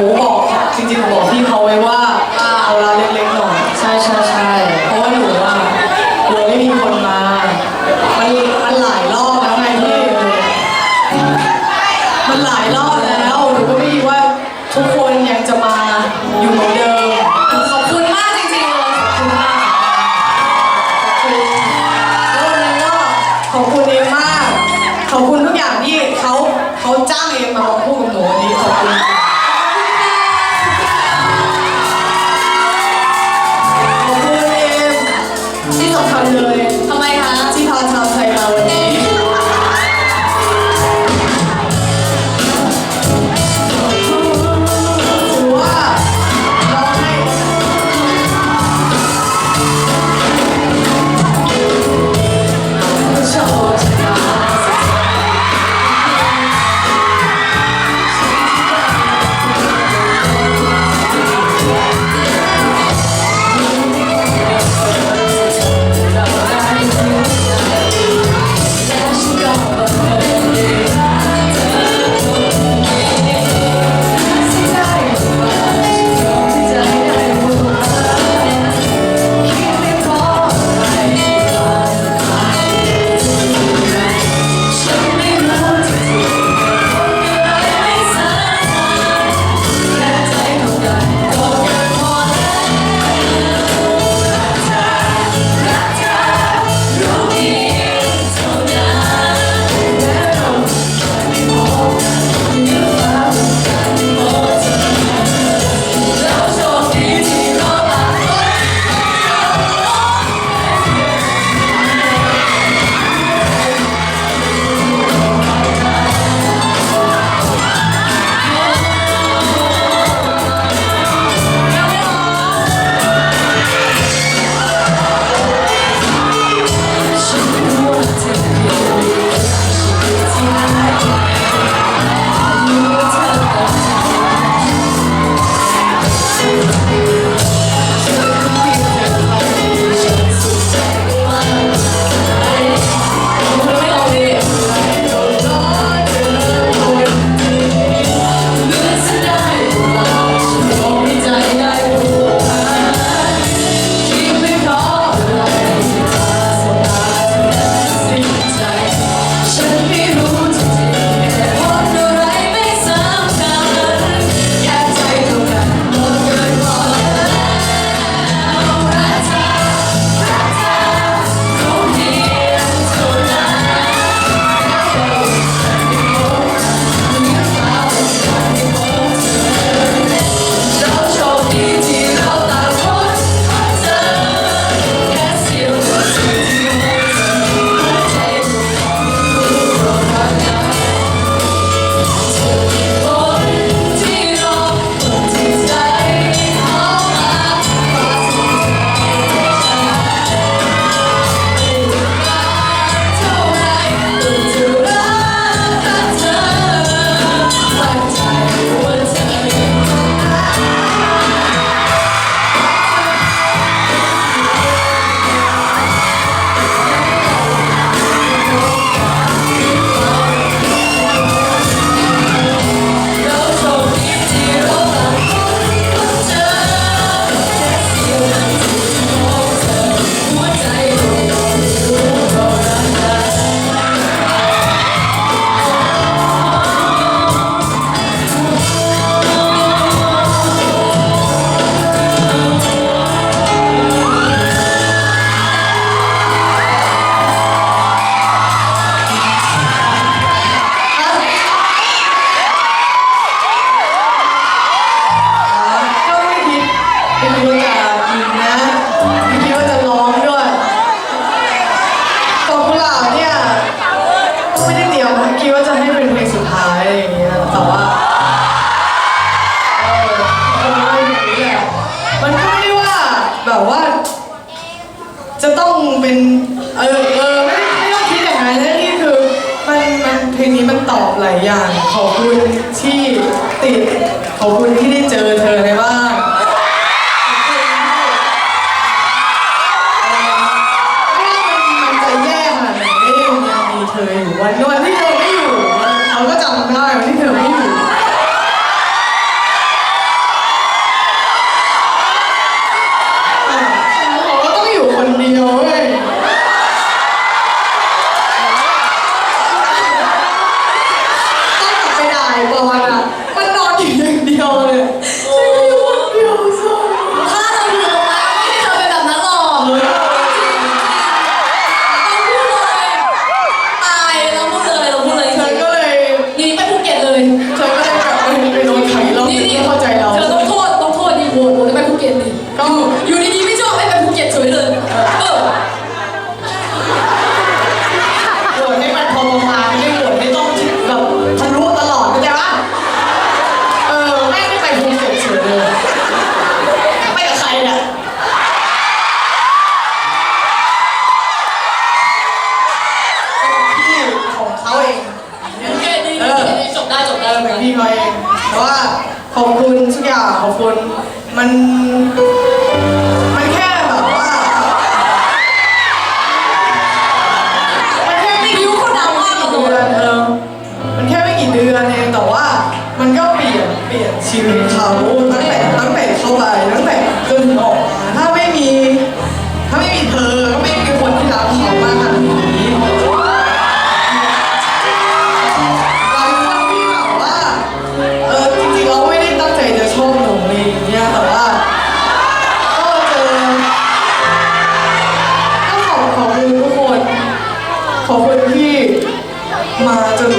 หนูบอกจริงๆหนูบอกพี่เขาไว้ว่าเอาร้านเล็กๆหน่อยใช่ใช่ใช่เพราะว่าหนูอะกลัวไม่มีคนมา มันมันหลายรอบแล้วไงพี่มันหลายรอบแล้วหนูก็ไม่คิดว่าทุกคนยังจะมาอยู่เหมือนเดิมขอบคุณมากจริงๆเลยขอบคุณมากแล้ววันนี้ก็ขอบคุณเอมมาก ขอบคุณทุกอย่างที่เขาเขาจ้างเอมมาพูด ลงนี้มันตอบหลายอย่าง ขอบคุณที่ติด ขอบคุณที่ได้เจอเธอในบ้านขอบคุณที่เออไม่ว่ามันมันจะแย่ขนาดไหนก็ยังมีเธออยู่วันวันที่เธอไม่อยู่เราก็จำได้วันที่เธอไม่อยู่ เองแต่ว่าขอบคุณทุกอย่างขอบคุณมันมันแค่แบบว่ามันแค่ไม่บิวเขาดังมากกี่เลเดือนเออมันแค่ไม่กี่เดือนเองแต่ว่ามันก็เปลี่ยนเปลี่ยนชีวิตเขา ขอบคุณที่มาจน